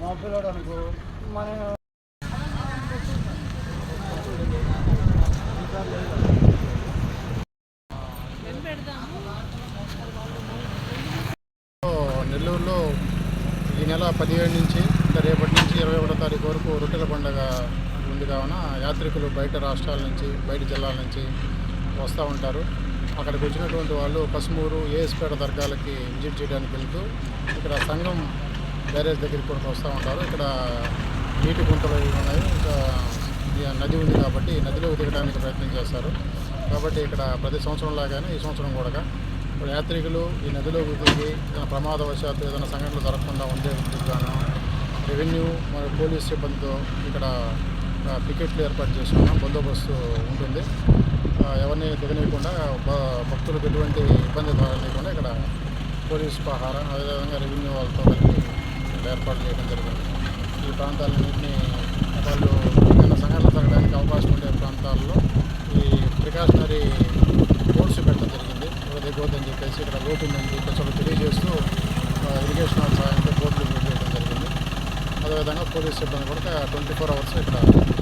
మా పిల్లడు అనుకో మన నెల్లూరులో ఈ నెల పదిహేడు నుంచి రేపటి నుంచి ఇరవై ఒకటో తారీఖు వరకు రొట్టెల పండుగ ఉంది కావున యాత్రికులు బయట రాష్ట్రాల నుంచి బయట జిల్లాల నుంచి వస్తూ ఉంటారు. అక్కడికి వచ్చినటువంటి వాళ్ళు పసుమూరు ఏఎస్పేట దర్గాలకి విజిట్ చేయడానికి వెళ్తూ ఇక్కడ సంఘం బ్యారేజ్ దగ్గరికి కూడా వస్తూ ఉంటారు. ఇక్కడ నీటి గుంటలు ఉన్నాయి. ఇంకా నది ఉంది కాబట్టి నదిలో ఉదగడానికి ప్రయత్నం చేస్తారు. కాబట్టి ఇక్కడ ప్రతి సంవత్సరం లాగానే ఈ సంవత్సరం కూడా ఇప్పుడు యాత్రికులు ఈ నదిలో ఉదిగి ఏదైనా ప్రమాదవశాత్తు ఏదైనా సంఘటనలు జరగకుండా ఉండే గాను రెవెన్యూ మరియు పోలీస్ సిబ్బందితో ఇక్కడ పికెట్లు ఏర్పాటు చేసుకున్నాం బందోబస్తు ఉంటుంది. ఎవరిని దిగనీయకుండా భ- భక్తులకు ఎటువంటి ఇబ్బంది కలగనీయకుండా ఇక్కడ పోలీస్ పహార అదేవిధంగా రెవెన్యూ వాళ్ళతో కలిపి ఏర్పాటు చేయడం జరిగింది. ఈ ప్రాంతాలన్నింటినీ వాళ్ళు ఏదైనా సంఘటన జరగడానికి అవకాశం ఉండే ప్రాంతాల్లో ఈ ప్రికాషనరీ బోర్డ్స్ పెట్టడం జరిగింది. ఎవరు చెప్పేసి ఇక్కడ లోటు ఉందని చెప్పేసి వాళ్ళు తెలియజేస్తూ ఇరిగేషన్ వాళ్ళ సహాయంతో బోర్డులు చేయడం జరిగింది. అదేవిధంగా పోలీస్ సిబ్బంది కూడా ట్వంటీ ఫోర్ అవర్స్ ఇక్కడ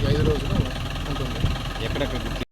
ఐదు రోజులు ఉంటుంది. ఎక్కడెక్కడ